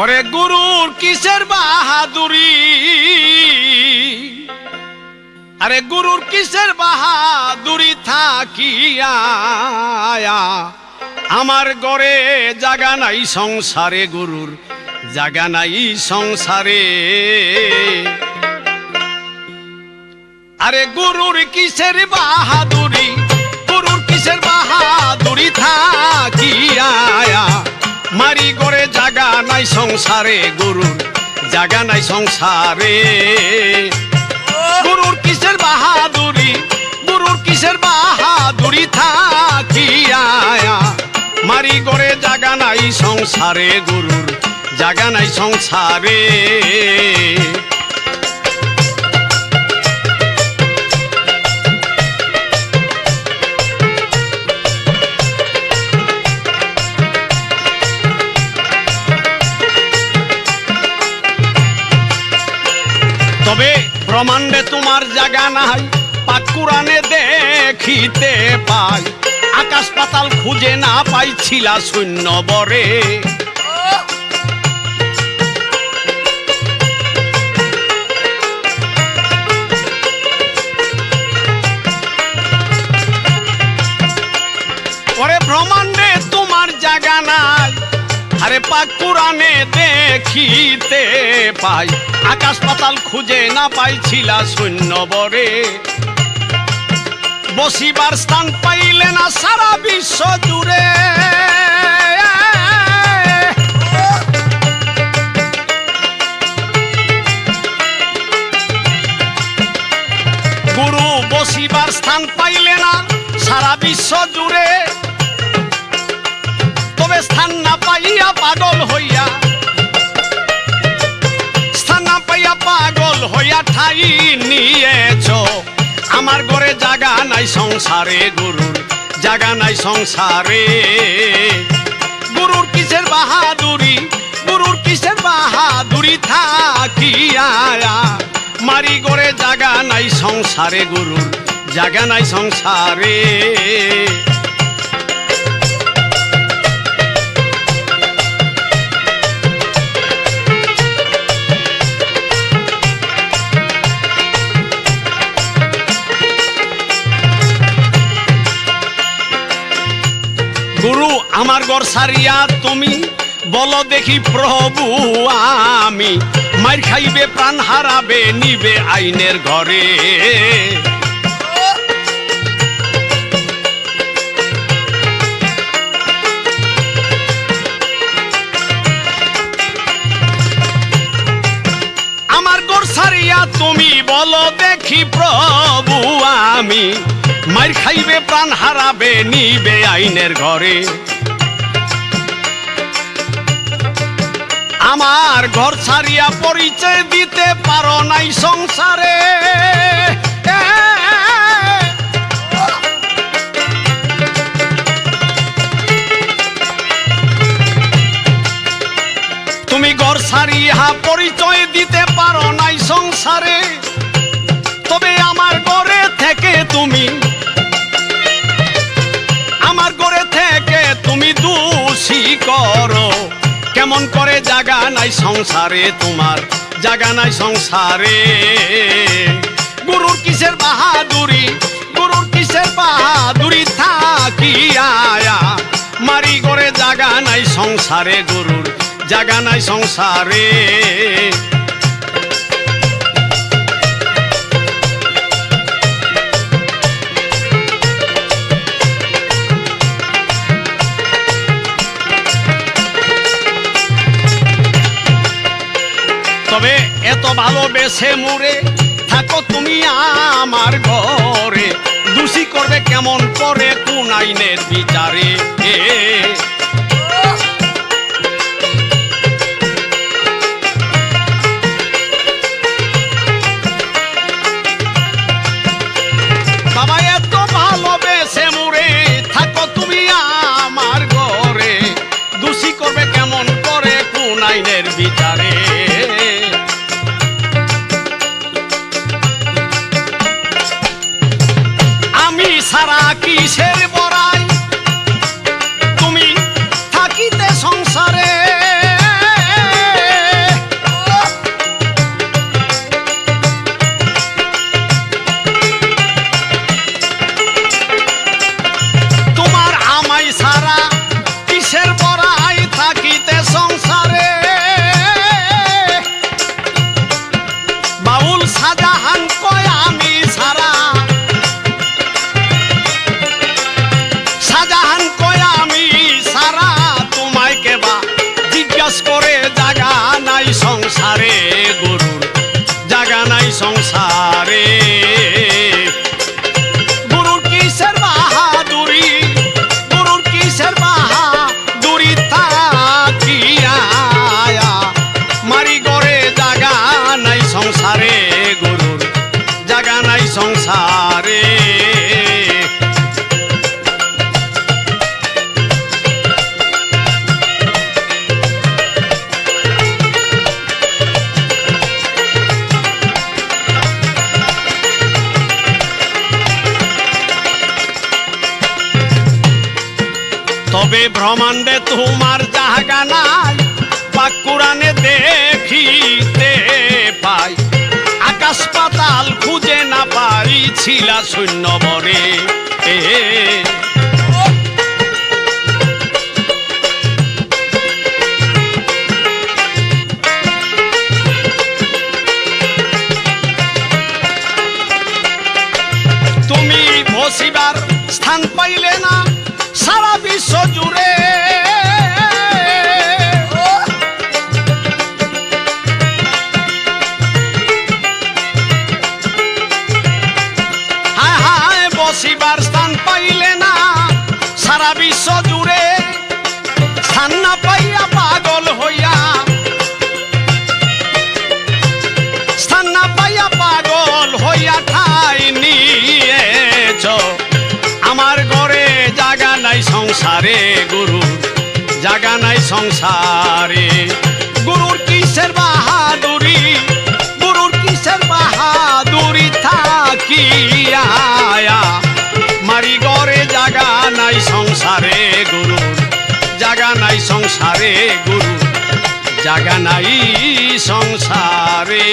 ওরে গুরুর কিসের বাহাদুরি? আরে গুরুর কিসের বাহাদুরি থাকিয়া, আমার গড়ে জাগা নাই সংসারে গুরুর, জাগা নাই সংসারে। আরে গুরুর কিসের বাহাদুরি, গুরুর কিসের বাহাদুরি থাকিয়া সংসারে গরুর, জাগা নাই সংসারে। গুরুর কিসের বাহাদুরি, গুরুর কিসের বাহাদুরি থাকিয়া মারি গড়ে জাগা নাই সংসারে গুরুর, জাগা নাই সংসারে। ব্রহ্মাণ্ডে তোমার জায়গা নাই পাকুরানে দেখিতে পাই। আকাশ পাতাল খুঁজে না পাইছিলা শূন্য বরে। ওরে ব্রহ্মাণ্ডে তোমার জায়গা নাই আরে পাক পুরাণে দেখিতে পাই, আকাশ পাতাল খুঁজে না পাইছিলা শূন্য বরে। বসিবার স্থান পাইলে না সারা বিশ্ব জুড়ে। গুরু, বসিবার স্থান পাইলে না সারা বিশ্ব জুড়ে। পাগল হইয়া। স্থান পাইয়া পাগল হইয়া ঠাই নিয়েছ। আমার ঘরে জাগা নাই সংসারে গুরুর, জাগা নাই সংসারে। গুরুর কিসের বাহাদুরি, গুরুর কিসের বাহাদুরি থাকিয়া। মারি গড়ে জাগা নাই সংসারে গুরুর, জাগা নাই সংসারে। গুরু, আমার গর সারিয়া তুমি, বলো দেখি প্রভু আমি। মার খাইবে, প্রাণ হারাবে, নিবে আইনের ঘরে। আমার গর সারিয়া তুমি, বলো দেখি প্রভু আমি। মার খাইবে, প্রাণ হারাবে, নিবে আইনের ঘরে। আমার ঘর ছাড়িয়া পরিচয় দিতে পারো নাই সংসারে। তুমি ঘর ছাড়িয়া পরিচয় দিতে পারো নাই সংসারে। তবে আমার ঘরে থেকে তুমি দোষী করো। কেমন করে জাগা নাই সংসারে তোমার, জাগা নাই সংসারে। গুরুর কিসের বাহাদুরি, গুরুর কিসের বাহাদুরি থাকি আয়া। মারি করে জাগা নাই সংসারে, গুরুর জাগা নাই সংসারে। ভালোবেসে মুরে থাকো তুমি আমার ঘরে। দোষী করবে কেমন করে কোন আইনের বিচারে? ছাড়া কিসের বড়াই? তুমি থাকিতে সংসারে। তোমার আমাই সারা সংসারে গরুর। জাগা নাই সংসারে। তবে ব্রহ্মাণ্ডে তোমার জাগা নাই, বা কোরআনে দেখিতে পাই। আকাশ পাতাল খুঁজে না পাই ছিলা শূন্য বরে তুমি বসিবার স্থান পাইলে না বসিবার স্থান পাইলে না, সারা বিশ্ব জুড়ে স্থান পাইয়া পাগল হইয়া পাগল হইয়া ঠাই নিয়েছ। আমার ঘরে জাগা নাই সংসারে, গুরু, জাগা নাই সংসারে। সংসারে গুরু। জাগা নাই সংসারে গুরু। জাগা নাই সংসারে।